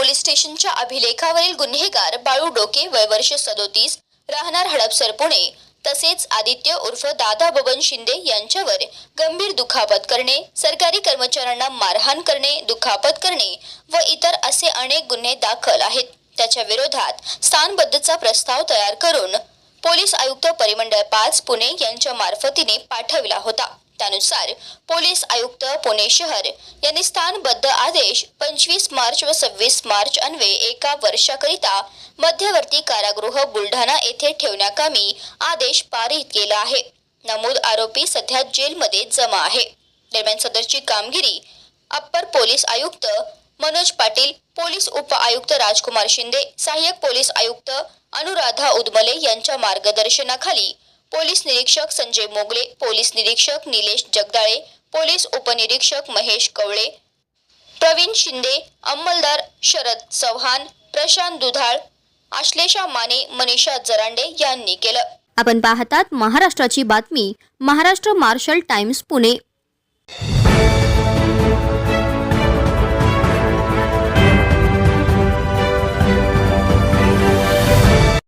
Police स्टेशनच्या अभिलेखावरील गुन्हेगार बाळू डोके वय वर्ष सदोतीस राहणार हडपसर पुणे. तसेच आदित्य उर्फ दादा बबन शिंदे यांच्यावर गंभीर दुखापत करणे सरकारी कर्मचाऱ्यांना मारहाण करणे दुखापत करणे व इतर असे अनेक गुन्हे दाखल आहेत. त्याच्या विरोधात स्थानबद्धचा प्रस्ताव तयार करून पोलीस आयुक्त परिमंडळ पाच पुणे यांच्या मार्फतीने पाठविला होता. त्यानुसार पोलीस आयुक्त पुणे शहर यांनी स्थानबद्ध आदेश पंचवीस मार्च व सव्वीस मार्च अन्वे एका वर्षाकरिता मध्यवर्ती कारागृह बुलढाणा येथे ठेवण्याकामी आदेश पारित केला आहे. नमूद आरोपी सध्या जेलमध्ये जमा आहे. दरम्यान सदरची कामगिरी अप्पर पोलीस आयुक्त मनोज पाटील पोलीस उप आयुक्त राजकुमार शिंदे सहाय्यक पोलीस आयुक्त अनुराधा उदमले यांच्या मार्गदर्शनाखाली पोलीस निरीक्षक संजय मोगले पोलीस निरीक्षक निलेश जगदाळे पोलीस उपनिरीक्षक महेश कवळे प्रवीण शिंदे अंमलदार शरद चव्हाण प्रशांत दुधाळ आश्लेषा माने मनीषा जरांडे यांनी केलं. आपण पाहतात महाराष्ट्राची बातमी महाराष्ट्र मार्शल टाइम्स पुणे.